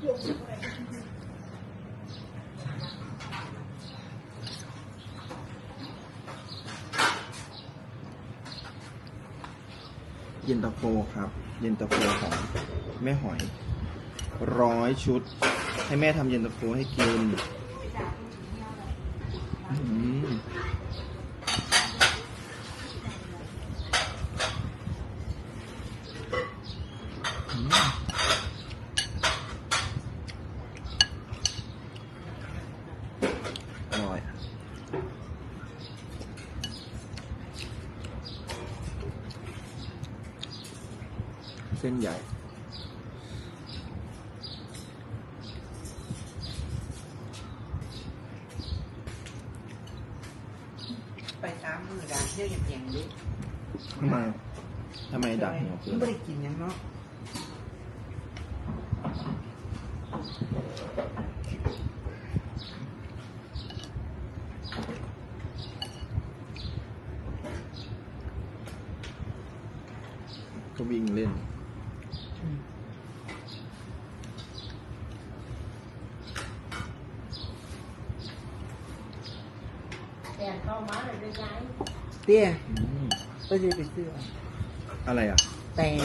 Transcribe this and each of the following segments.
เย็นตาโฟครับ เย็นตาโฟของแม่หอย ร้อยชุด ให้แม่ทำเย็นตาโฟให้กินอืม อืมอร่อยเส้นใหญ่ไปตามมือดาเที่ยวอย่างเพียงดิทำไมทำไมดักเหนียวเกิน ไม่ได้กินหยังเนาะ ก็วิ่งเล่น แต่เข้ามาเลยได้ไง เตี้ยอืมก็จะไปซื้ออะไรอะ แตง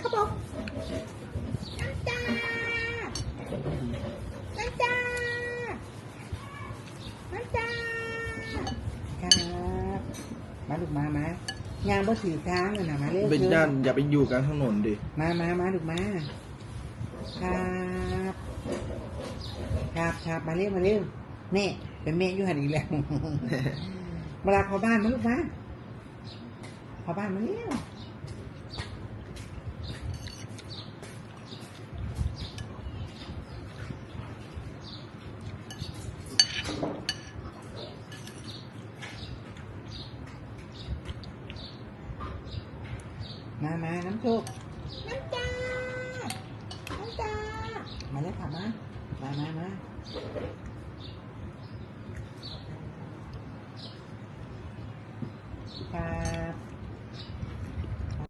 ครับผมน้ำจ้า น้ำจ้าน้ำจ้าครับมาลูกมามายางบ่ถือค้างเลยนะมาเร็วเป็นถอะย่านอย่าไปอยู่กลางถนนดิมามามาลูกมาครับครับครับมาเร็วมาเร็วนี่เป็นเมฆอยู่หันอีกแล้วมาลาขอบ้านมาลูกมาขอบ้านมาเร็ว มามาน้ำโชคน้ำจ้าน้ำจ้ามาแล้วค่ะมามามามา